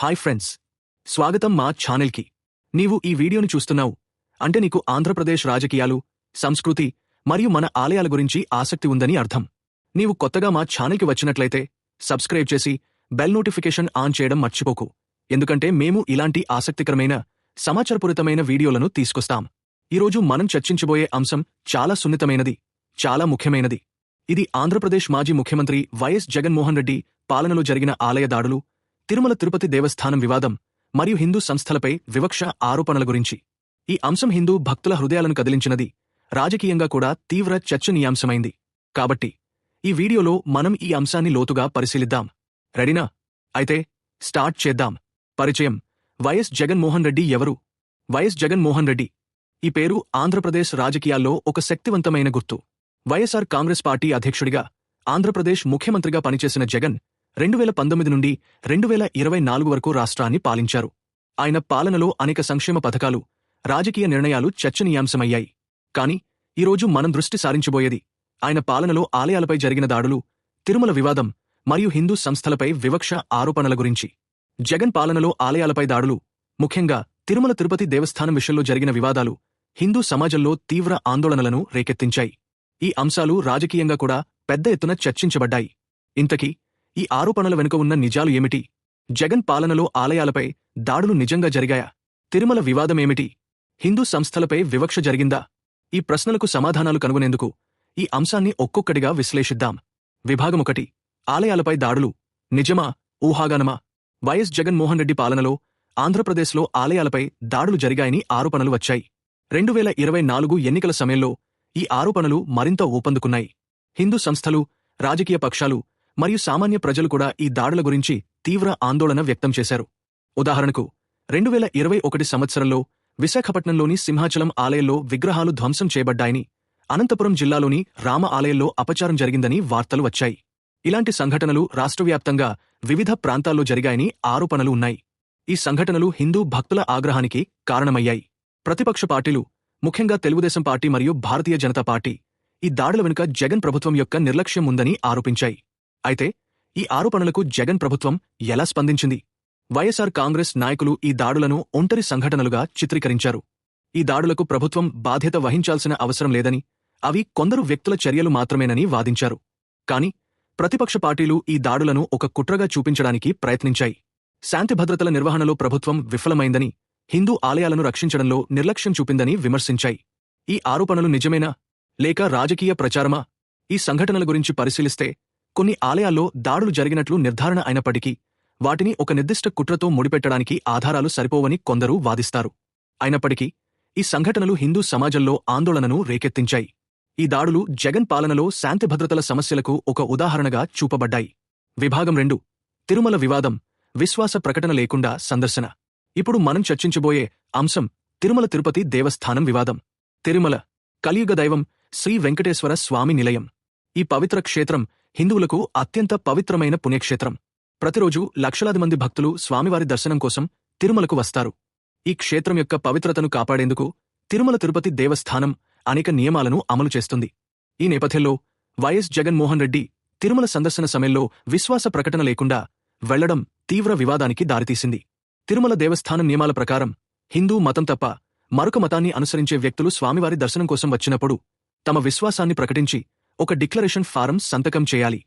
Hi friends. స్వాగతం మా ఛానల్కి. నీవు ఈ వీడియోను చూస్తున్నావు. అంటే నీకు ఆంధ్రప్రదేశ్ రాజకీయాలు సంస్కృతి మరియు మన ఆలయాల గురించి ఆసక్తి ఉందని అర్థం. నీవు కొత్తగా మా ఛానల్కి వచ్చినట్లయితే సబ్స్క్రైబ్ చేసి బెల్ నోటిఫికేషన్ ఆన్ చేయడం మర్చిపోకు. ఎందుకంటే మేము ఇలాంటి ఆసక్తికరమైన సమాచారపూరితమైన వీడియోలను తీసుకొస్తాం. ఈరోజు మనం చర్చించబోయే అంశం చాలా సున్నితమైనది చాలా ముఖ్యమైనది. ఇది ఆంధ్రప్రదేశ్ మాజీ ముఖ్యమంత్రి వైఎస్ జగన్మోహన్ రెడ్డి పాలనలో జరిగిన ఆలయ దాడులు తిరుమల తిరుపతి దేవస్థానం వివాదం మరియు హిందూ సంస్థలపై వివక్ష ఆరోపణల గురించి. ఈ అంశం హిందూ భక్తుల హృదయాలను కదిలించినది. రాజకీయంగా కూడా తీవ్ర చర్చనీయాంశమైంది. కాబట్టి ఈ వీడియోలో మనం ఈ అంశాన్ని లోతుగా పరిశీలిద్దాం. రెడీనా? అయితే స్టార్ట్ చేద్దాం. పరిచయం. వైఎస్ జగన్మోహన్ రెడ్డి ఎవరు? వైఎస్ జగన్మోహన్ రెడ్డి. ఈ పేరు ఆంధ్రప్రదేశ్ రాజకీయాల్లో ఒక శక్తివంతమైన గుర్తు. వైఎస్ఆర్ కాంగ్రెస్ పార్టీ అధ్యక్షుడిగా ఆంధ్రప్రదేశ్ ముఖ్యమంత్రిగా పనిచేసిన జగన్ రెండు వేల పంతొమ్మిది నుండి రెండు వేల ఇరవై నాలుగు వరకు రాష్ట్రాన్ని పాలించారు. ఆయన పాలనలో అనేక సంక్షేమ పథకాలు రాజకీయ నిర్ణయాలు చర్చనీయాంశమయ్యాయి. కాని ఈరోజు మనం దృష్టి సారించబోయేది ఆయన పాలనలో ఆలయాలపై జరిగిన దాడులు తిరుమల వివాదం మరియు హిందూ సంస్థలపై వివక్ష ఆరోపణల గురించి. జగన్ పాలనలో ఆలయాలపై దాడులు ముఖ్యంగా తిరుమల తిరుపతి దేవస్థానం విషయంలో జరిగిన వివాదాలు హిందూ సమాజంలో తీవ్ర ఆందోళనలను రేకెత్తించాయి. ఈ అంశాలు రాజకీయంగా కూడా పెద్ద ఎత్తున చర్చించబడ్డాయి. ఇంతకీ ఈ ఆరోపణల వెనుక ఉన్న నిజాలు ఏమిటి? జగన్ పాలనలో ఆలయాలపై దాడులు నిజంగా జరిగాయా? తిరుమల వివాదమేమిటి? హిందూ సంస్థలపై వివక్ష జరిగిందా? ఈ ప్రశ్నలకు సమాధానాలు కనుగొనేందుకు ఈ అంశాన్ని ఒక్కొక్కటిగా విశ్లేషిద్దాం. విభాగమొకటి ఆలయాలపై దాడులు. నిజమా? ఊహాగానమా? వైఎస్ జగన్మోహన్ రెడ్డి పాలనలో ఆంధ్రప్రదేశ్లో ఆలయాలపై దాడులు జరిగాయని ఆరోపణలు వచ్చాయి. రెండు వేల ఇరవై నాలుగు ఎన్నికల సమయంలో ఈ ఆరోపణలు మరింత ఊపందుకున్నాయి. హిందూ సంస్థలు రాజకీయ పక్షాలు మరియు సామాన్య ప్రజలు కూడా ఈ దాడుల గురించి తీవ్ర ఆందోళన వ్యక్తం చేశారు. ఉదాహరణకు రెండు వేల ఇరవై ఒకటి సంవత్సరంలో విశాఖపట్నంలోని సింహాచలం ఆలయంలో విగ్రహాలు ధ్వంసం చేయబడ్డాయని అనంతపురం జిల్లాలోని రామ ఆలయంలో అపచారం జరిగిందని వార్తలు వచ్చాయి. ఇలాంటి సంఘటనలు రాష్ట్రవ్యాప్తంగా వివిధ ప్రాంతాల్లో జరిగాయని ఆరోపణలు ఉన్నాయి. ఈ సంఘటనలు హిందూ భక్తుల ఆగ్రహానికి కారణమయ్యాయి. ప్రతిపక్ష పార్టీలు ముఖ్యంగా తెలుగుదేశం పార్టీ మరియు భారతీయ జనతా పార్టీ ఈ దాడుల వెనుక జగన్ ప్రభుత్వం యొక్క నిర్లక్ష్యం ఉందని ఆరోపించాయి. అయితే ఈ ఆరోపణలకు జగన్ ప్రభుత్వం ఎలా స్పందించింది? వైఎస్ఆర్ కాంగ్రెస్ నాయకులు ఈ దాడులను ఒంటరి సంఘటనలుగా చిత్రీకరించారు. ఈ దాడులకు ప్రభుత్వం బాధ్యత వహించాల్సిన అవసరం లేదని అవి కొందరు వ్యక్తుల చర్యలు మాత్రమేనని వాదించారు. కాని ప్రతిపక్ష పార్టీలు ఈ దాడులను ఒక కుట్రగా చూపించడానికి ప్రయత్నించాయి. శాంతి భద్రతల నిర్వహణలో ప్రభుత్వం విఫలమైందని హిందూ ఆలయాలను రక్షించడంలో నిర్లక్ష్యం చూపిందని విమర్శించాయి. ఈ ఆరోపణలు నిజమేనా? లేక రాజకీయ ప్రచారమా? ఈ సంఘటనల గురించి పరిశీలిస్తే కొన్ని ఆలయాల్లో దాడులు జరిగినట్లు నిర్ధారణ అయినప్పటికీ వాటిని ఒక నిర్దిష్ట కుట్రతో ముడిపెట్టడానికి ఆధారాలు సరిపోవని కొందరు వాదిస్తారు. అయినప్పటికీ ఈ సంఘటనలు హిందూ సమాజంలో ఆందోళనను రేకెత్తించాయి. ఈ దాడులు జగన్ పాలనలో శాంతి భద్రతల సమస్యలకు ఒక ఉదాహరణగా చూపబడ్డాయి. విభాగం రెండు తిరుమల వివాదం విశ్వాస ప్రకటన లేకుండా సందర్శన. ఇప్పుడు మనం చర్చించబోయే అంశం తిరుమల తిరుపతి దేవస్థానం వివాదం. తిరుమల కలియుగ దైవం శ్రీ వెంకటేశ్వర స్వామి నిలయం. ఈ పవిత్ర క్షేత్రం హిందువులకు అత్యంత పవిత్రమైన పుణ్యక్షేత్రం. ప్రతిరోజు లక్షలాది మంది భక్తులు స్వామివారి దర్శనం కోసం తిరుమలకు వస్తారు. ఈ క్షేత్రం యొక్క పవిత్రతను కాపాడేందుకు తిరుమల తిరుపతి దేవస్థానం అనేక నియమాలను అమలు చేస్తుంది. ఈ నేపథ్యంలో వైఎస్ జగన్మోహన్ రెడ్డి తిరుమల సందర్శన సమయంలో విశ్వాస ప్రకటన లేకుండా వెళ్ళడం తీవ్ర వివాదానికి దారితీసింది. తిరుమల దేవస్థానం నియమాల ప్రకారం హిందూ మతం తప్ప మరొక మతాన్ని అనుసరించే వ్యక్తులు స్వామివారి దర్శనం కోసం వచ్చినప్పుడు తమ విశ్వాసాన్ని ప్రకటించి ఒక డిక్లరేషన్ ఫారం సంతకం చేయాలి.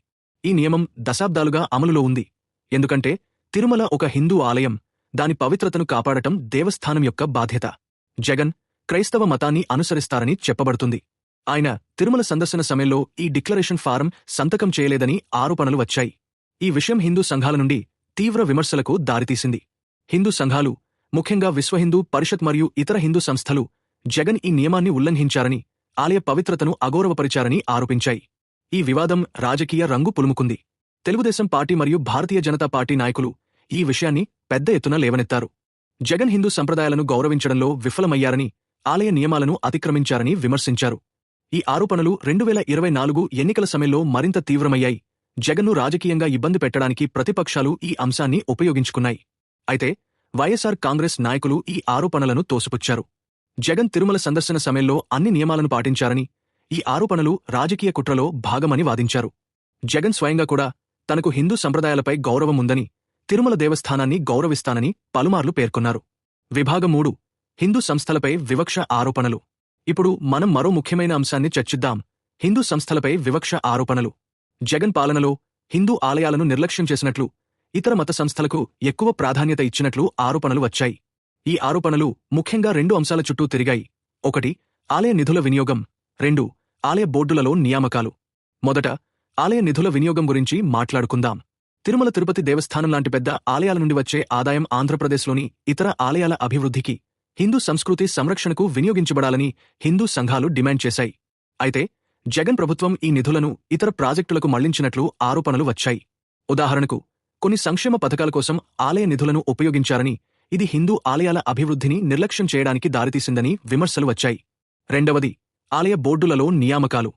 ఈ నియమం దశాబ్దాలుగా అమలులో ఉంది. ఎందుకంటే తిరుమల ఒక హిందూ ఆలయం దాని పవిత్రతను కాపాడటం దేవస్థానం యొక్క బాధ్యత. జగన్ క్రైస్తవ మతాన్ని అనుసరిస్తారని చెప్పబడుతుంది. ఆయన తిరుమల సందర్శన సమయంలో ఈ డిక్లరేషన్ ఫారం సంతకం చేయలేదని ఆరోపణలు వచ్చాయి. ఈ విషయం హిందూ సంఘాల నుండి తీవ్ర విమర్శలకు దారితీసింది. హిందూ సంఘాలు ముఖ్యంగా విశ్వ హిందూ పరిషత్ మరియు ఇతర హిందూ సంస్థలు జగన్ ఈ నియమాన్ని ఉల్లంఘించారని ఆలయ పవిత్రతను అగౌరవపరిచారని ఆరోపించాయి. ఈ వివాదం రాజకీయ రంగు పులుముకుంది. తెలుగుదేశం పార్టీ మరియు భారతీయ జనతా పార్టీ నాయకులు ఈ విషయాన్ని పెద్ద ఎత్తున లేవనెత్తారు. జగన్ హిందూ సంప్రదాయాలను గౌరవించడంలో విఫలమయ్యారని ఆలయ నియమాలను అతిక్రమించారని విమర్శించారు. ఈ ఆరోపణలు రెండు వేల ఇరవై నాలుగు ఎన్నికల సమయంలో మరింత తీవ్రమయ్యాయి. జగన్ను రాజకీయంగా ఇబ్బంది పెట్టడానికి ప్రతిపక్షాలు ఈ అంశాన్ని ఉపయోగించుకున్నాయి. అయితే వైఎస్ఆర్ కాంగ్రెస్ నాయకులు ఈ ఆరోపణలను తోసిపుచ్చారు. జగన్ తిరుమల సందర్శన సమయంలో అన్ని నియమాలను పాటించారని ఈ ఆరోపణలు రాజకీయ కుట్రలో భాగమని వాదించారు. జగన్ స్వయంగా కూడా తనకు హిందూ సంప్రదాయాలపై గౌరవం ఉందని తిరుమల దేవస్థానాన్ని గౌరవిస్తానని పలుమార్లు పేర్కొన్నారు. విభాగం మూడు హిందూ సంస్థలపై వివక్ష ఆరోపణలు. ఇప్పుడు మనం మరో ముఖ్యమైన అంశాన్ని చర్చిద్దాం. హిందూ సంస్థలపై వివక్ష ఆరోపణలు. జగన్ పాలనలో హిందూ ఆలయాలను నిర్లక్ష్యం చేసినట్లు ఇతర మత సంస్థలకు ఎక్కువ ప్రాధాన్యత ఇచ్చినట్లు ఆరోపణలు వచ్చాయి. ఈ ఆరోపణలు ముఖ్యంగా రెండు అంశాల చుట్టూ తిరిగాయి. ఒకటి ఆలయ నిధుల వినియోగం. రెండు ఆలయ బోర్డులలో నియామకాలు. మొదట ఆలయ నిధుల వినియోగం గురించి మాట్లాడుకుందాం. తిరుమల తిరుపతి దేవస్థానం లాంటి పెద్ద ఆలయాల నుండి వచ్చే ఆదాయం ఆంధ్రప్రదేశ్లోని ఇతర ఆలయాల అభివృద్ధికి హిందూ సంస్కృతి సంరక్షణకు వినియోగించబడాలని హిందూ సంఘాలు డిమాండ్ చేశాయి. అయితే జగన్ ప్రభుత్వం ఈ నిధులను ఇతర ప్రాజెక్టులకు మళ్ళించినట్లు ఆరోపణలు వచ్చాయి. ఉదాహరణకు కొన్ని సంక్షేమ పథకాల కోసం ఆలయ నిధులను ఉపయోగించారని ఇది హిందూ ఆలయాల అభివృద్ధిని నిర్లక్ష్యం చేయడానికి దారితీసిందని విమర్శలు వచ్చాయి. రెండవది ఆలయ బోర్డులలో నియామకాలు.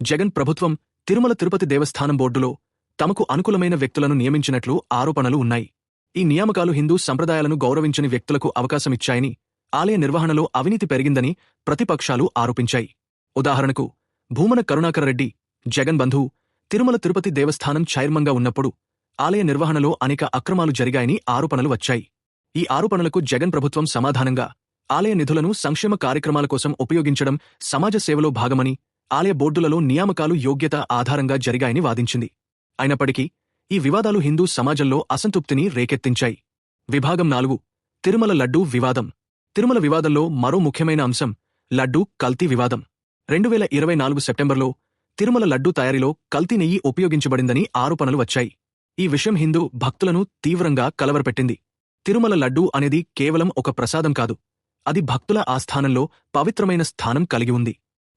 జగన్ ప్రభుత్వం తిరుమల తిరుపతి దేవస్థానం బోర్డులో తమకు అనుకూలమైన వ్యక్తులను నియమించినట్లు ఆరోపణలు ఉన్నాయి. ఈ నియామకాలు హిందూ సంప్రదాయాలను గౌరవించని వ్యక్తులకు అవకాశమిచ్చాయని ఆలయ నిర్వహణలో అవినీతి పెరిగిందని ప్రతిపక్షాలు ఆరోపించాయి. ఉదాహరణకు భూమన కరుణాకరరెడ్డి జగన్ బంధువు తిరుమల తిరుపతి దేవస్థానం చైర్మన్గా ఉన్నప్పుడు ఆలయ నిర్వహణలో అనేక అక్రమాలు జరిగాయని ఆరోపణలు వచ్చాయి. ఈ ఆరోపణలకు జగన్ ప్రభుత్వం సమాధానంగా ఆలయ నిధులను సంక్షేమ కార్యక్రమాల కోసం ఉపయోగించడం సమాజ సేవలో భాగమని ఆలయ బోర్డులలో నియామకాలు యోగ్యత ఆధారంగా జరిగాయని వాదించింది. అయినప్పటికీ ఈ వివాదాలు హిందూ సమాజంలో అసంతృప్తిని రేకెత్తించాయి. విభాగం నాలుగు తిరుమల లడ్డూ వివాదం. తిరుమల వివాదంలో మరో ముఖ్యమైన అంశం లడ్డూ కల్తీ వివాదం. రెండు వేల ఇరవై నాలుగు సెప్టెంబర్లో తిరుమల లడ్డూ తయారీలో కల్తీ నెయ్యి ఉపయోగించబడిందని ఆరోపణలు వచ్చాయి. ఈ విషయం హిందూ భక్తులను తీవ్రంగా కలవరపెట్టింది. తిరుమల లడ్డూ అనేది కేవలం ఒక ప్రసాదం కాదు. అది భక్తుల ఆస్థానంలో పవిత్రమైన స్థానం కలిగి ఉంది.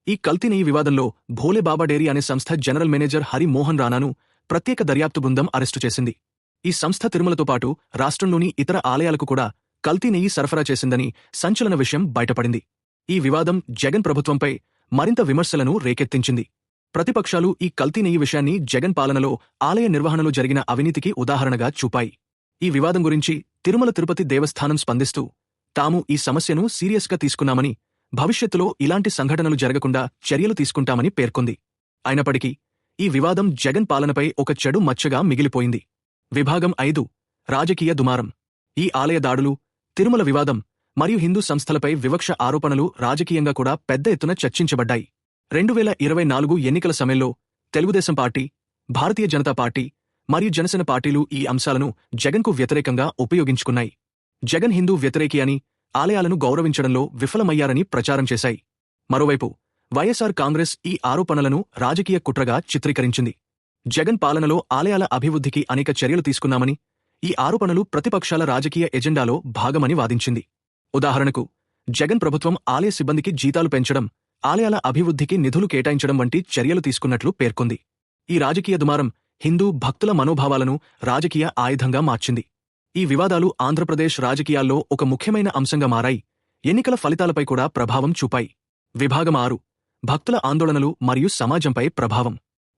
ఈ కల్తీ నెయ్యి వివాదంలో భోలేబాబా డేరీ అనే సంస్థ జనరల్ మేనేజర్ హరిమోహన్ రానాను ప్రత్యేక దర్యాప్తు బృందం అరెస్టు చేసింది. ఈ సంస్థ తిరుమలతో పాటు రాష్ట్రంలోని ఇతర ఆలయాలకు కూడా కల్తీ నెయ్యి సరఫరా చేసిందని సంచలన విషయం బయటపడింది. ఈ వివాదం జగన్ ప్రభుత్వంపై మరింత విమర్శలను రేకెత్తించింది. ప్రతిపక్షాలు ఈ కల్తీ నెయ్యి విషయాన్ని జగన్ పాలనలో ఆలయ నిర్వహణలో జరిగిన అవినీతికి ఉదాహరణగా చూపాయి. ఈ వివాదం గురించి తిరుమల తిరుపతి దేవస్థానం స్పందిస్తూ తాము ఈ సమస్యను సీరియస్గా తీసుకున్నామని భవిష్యత్తులో ఇలాంటి సంఘటనలు జరగకుండా చర్యలు తీసుకుంటామని పేర్కొంది. అయినప్పటికీ ఈ వివాదం జగన్ పాలనపై ఒక చెడు మచ్చగా మిగిలిపోయింది. విభాగం ఐదు రాజకీయ దుమారం. ఈ ఆలయ దాడులు తిరుమల వివాదం మరియు హిందూ సంస్థలపై వివక్ష ఆరోపణలు రాజకీయంగా కూడా పెద్ద ఎత్తున చర్చించబడ్డాయి. రెండు వేల ఇరవై నాలుగు ఎన్నికల సమయంలో తెలుగుదేశం పార్టీ భారతీయ జనతా పార్టీ మరియు జనసేన పార్టీలు ఈ అంశాలను జగన్కు వ్యతిరేకంగా ఉపయోగించుకున్నాయి. జగన్ హిందూ వ్యతిరేకి అని ఆలయాలను గౌరవించడంలో విఫలమయ్యారని ప్రచారం చేశాయి. మరోవైపు వైఎస్ఆర్ కాంగ్రెస్ ఈ ఆరోపణలను రాజకీయ కుట్రగా చిత్రీకరించింది. జగన్ పాలనలో ఆలయాల అభివృద్ధికి అనేక చర్యలు తీసుకున్నామని ఈ ఆరోపణలు ప్రతిపక్షాల రాజకీయ ఎజెండాలో భాగమని వాదించింది. ఉదాహరణకు జగన్ ప్రభుత్వం ఆలయ సిబ్బందికి జీతాలు పెంచడం ఆలయాల అభివృద్ధికి నిధులు కేటాయించడం వంటి చర్యలు తీసుకున్నట్లు పేర్కొంది. ఈ రాజకీయ దుమారం హిందూ భక్తుల మనోభావాలను రాజకీయ ఆయుధంగా మార్చింది. ఈ వివాదాలు ఆంధ్రప్రదేశ్ రాజకీయాల్లో ఒక ముఖ్యమైన అంశంగా మారాయి. ఎన్నికల ఫలితాలపై కూడా ప్రభావం చూపాయి. విభాగం ఆరు భక్తుల ఆందోళనలు మరియు సమాజంపై ప్రభావం.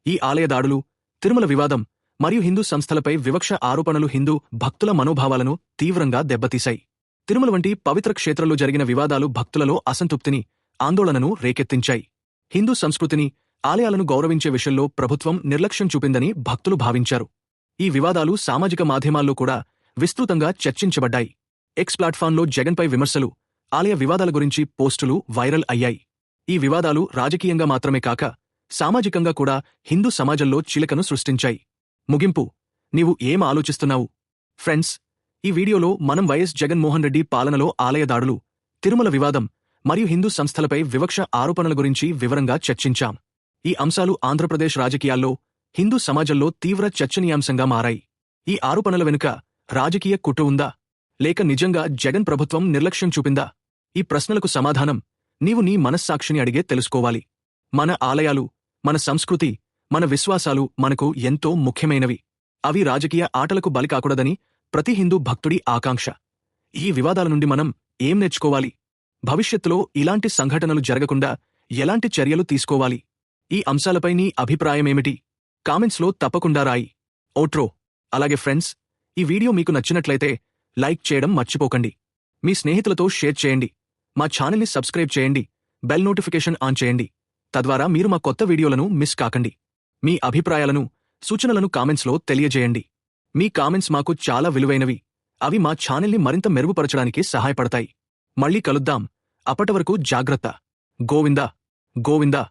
ఈ ఆలయ దాడులు తిరుమల వివాదం మరియు హిందూ సంస్థలపై వివక్ష ఆరోపణలు హిందూ భక్తుల మనోభావాలను తీవ్రంగా దెబ్బతీశాయి. తిరుమల వంటి పవిత్ర క్షేత్రంలో జరిగిన వివాదాలు భక్తులలో అసంతృప్తిని ఆందోళనను రేకెత్తించాయి. హిందూ సంస్కృతిని ఆలయాలను గౌరవించే విషయంలో ప్రభుత్వం నిర్లక్ష్యం చూపిందని భక్తులు భావించారు. ఈ వివాదాలు సామాజిక మాధ్యమాల్లో కూడా విస్తృతంగా చర్చించబడ్డాయి. ఎక్స్ ప్లాట్ఫామ్లో జగన్పై విమర్శలు ఆలయ వివాదాల గురించి పోస్టులు వైరల్ అయ్యాయి. ఈ వివాదాలు రాజకీయంగా మాత్రమే కాక సామాజికంగా కూడా హిందూ సమాజంలో చిలకను సృష్టించాయి. ముగింపు నీవు ఏం ఆలోచిస్తున్నావు? ఫ్రెండ్స్ ఈ వీడియోలో మనం వైఎస్ జగన్మోహన్ రెడ్డి పాలనలో ఆలయ దాడులు తిరుమల వివాదం మరియు హిందూ సంస్థలపై వివక్ష ఆరోపణల గురించి వివరంగా చర్చించాం. ఈ అంశాలు ఆంధ్రప్రదేశ్ రాజకీయాల్లో హిందూ సమాజంలో తీవ్ర చర్చనీయాంశంగా మారాయి. ఈ ఆరోపణల వెనుక రాజకీయ కుట్ర ఉందా? లేక నిజంగా జగన్ ప్రభుత్వం నిర్లక్ష్యం చూపిందా? ఈ ప్రశ్నలకు సమాధానం నీవు నీ మనస్సాక్షిని అడిగే తెలుసుకోవాలి. మన ఆలయాలు మన సంస్కృతి మన విశ్వాసాలు మనకు ఎంతో ముఖ్యమైనవి. అవి రాజకీయ ఆటలకు బలికాకూడదని ప్రతి హిందూ భక్తుడి ఆకాంక్ష. ఈ వివాదాల నుండి మనం ఏం నేర్చుకోవాలి? భవిష్యత్తులో ఇలాంటి సంఘటనలు జరగకుండా ఎలాంటి చర్యలు తీసుకోవాలి? ఈ అంశాలపై నీ అభిప్రాయమేమిటి? కామెంట్స్లో తప్పకుండా రాయి. ఓట్రో. అలాగే ఫ్రెండ్స్ ఈ వీడియో మీకు నచ్చినట్లయితే లైక్ చేయడం మర్చిపోకండి. మీ స్నేహితులతో షేర్ చేయండి. మా ఛానల్ని సబ్స్క్రైబ్ చేయండి. బెల్ నోటిఫికేషన్ ఆన్ చేయండి. తద్వారా మీరు మా కొత్త వీడియోలను మిస్ కాకండి. మీ అభిప్రాయాలను సూచనలను కామెంట్స్లో తెలియజేయండి. మీ కామెంట్స్ మాకు చాలా విలువైనవి. అవి మా ఛానల్ని మరింత మెరుగుపరచడానికి సహాయపడతాయి. మళ్ళీ కలుద్దాం. అప్పటి వరకు జాగ్రత్త. గోవిందా. గోవిందా.